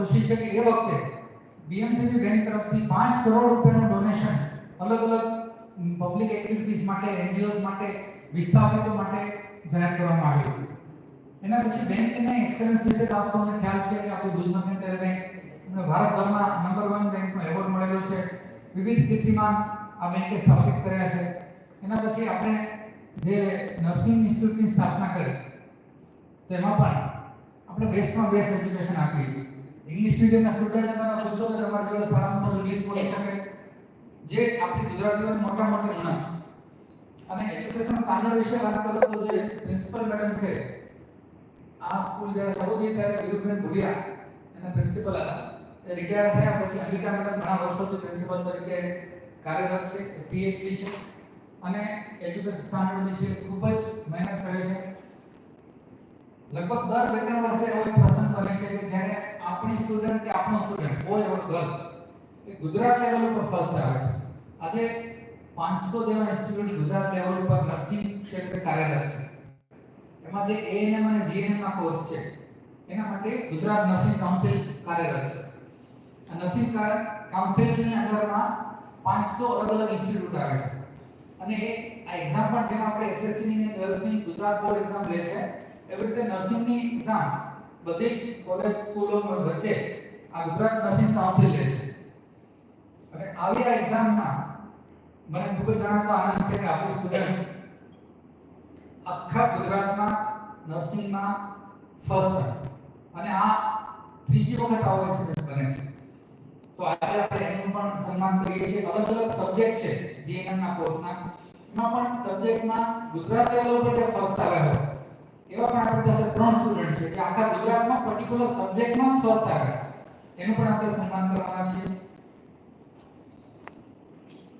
ખુશી છે કે એ વખતે બીએમસીબી બેંક તરફથી પાંચ કરોડ રૂપિયાનું ડોનેશન અલગ અલગ પબ્લિક એક્ટિવિટીઝ માટે એનજીઓઝ માટે, વિસ્થાપિતો માટે જાહેર કરવામાં આવ્યું હતું. એના પછી બેંકને એક્સેલન્સ વિશે તો આપ ખ્યાલ છે કે આપણી ગુજરાત મર્કેન્ટાઇલ બેંક એમને ભારતભરમાં નંબર વન બેંકનો એવોર્ડ મળેલો છે. વિવિધ કીર્તિમાન આ બેંકે સ્થાપિત કર્યા છે. એના પછી આપણે જે નર્સિંગ ઇન્સ્ટિટ્યૂટની સ્થાપના કરી, તો એમાં પણ આપણે બેસ્ટમાં બેસ્ટ એજ્યુકેશન આપીએ છીએ. ઇંગ્લિશ મીડિયમના સ્ટુડન્ટને તમે પૂછો તો તમારી જોડે સારામાં સારું ઇંગ્લિશ બોલી શકે. જે આપણી ગુજરાતીઓની મોટા મોટી ઉણપ છે અને એજ્યુકેશન સ્ટાન્ડર્ડ વિશે વાત કરો તો જે પ્રિન્સિપલ મેડમ છે, આ સ્કૂલ જ્યારે શરૂ થઈ ત્યારે વિરુબેન ભુડિયા એના પ્રિન્સિપલ હતા. એ રિટાયર થયા પછી અંબિકા મેડમ ઘણા વર્ષોથી પ્રિન્સિપલ તરીકે કાર્યરત છે પીએચડી છે. અને એજ્યુકેશન સ્ટાન્ડર્ડ વિશે ખૂબ જ મહેનત કરે છે. લગભગ દર બે ત્રણ વર્ષે એવો પ્રસંગ બને છે સ્ટુડન્ટ કે આપણો સ્ટુડન્ટ બોય ઓર ગર્લ એ ગુજરાત લેવલ ઉપર ફર્સ્ટ આવે છે. આજે 500 જેવા ઇન્સ્ટિટ્યૂટ ગુજરાત લેવલ ઉપર નર્સિંગ ક્ષેત્રે કાર્યરત છે. એમાં જે એએનએમ અને જીએનએમ ના કોર્સ છે, એના માટે ગુજરાત નર્સિંગ કાઉન્સિલ કાર્યરત છે. આ નર્સિંગ કાઉન્સિલની અંદરમાં 500 અલગ અલગ ઇન્સ્ટિટ્યૂટ આવે છે. અને આ એક્ઝામ પણ જેમ આપણે એસએસસી ની 12th ની ગુજરાત બોર્ડ એક્ઝામ લે છે, એવી રીતે નર્સિંગની એક્ઝામ બધી જ કોલેજ સ્કૂલો વચ્ચે આ ગુજરાત નર્સિંગ કાઉન્સિલ લે છે. અને આવી આ એક્ઝામમાં મને ખૂબ જ જાણવાનો આનંદ છે કે આપણી સ્ટુડન્ટ આખા ગુજરાતમાં નર્સિંગમાં ફર્સ્ટ અને આ ત્રીજી વખત આવો એક્સપિરિયન્સ બને છે. તો આજે આપણે એનું પણ સન્માન કરીએ છીએ. અલગ અલગ સબ્જેક્ટ છે જીએનએમ કોર્સના એમાં પણ સબ્જેક્ટમાં ગુજરાત લેવલ પર જે ફર્સ્ટ એવા પણ આપણી પાસે ત્રણ સ્ટુડન્ટ છે. જે આખા ગુજરાતમાં પર્ટિક્યુલર સબ્જેક્ટમાં ફર્સ્ટ આવ્યા છે. એનું પણ આપણે સન્માન કરવાના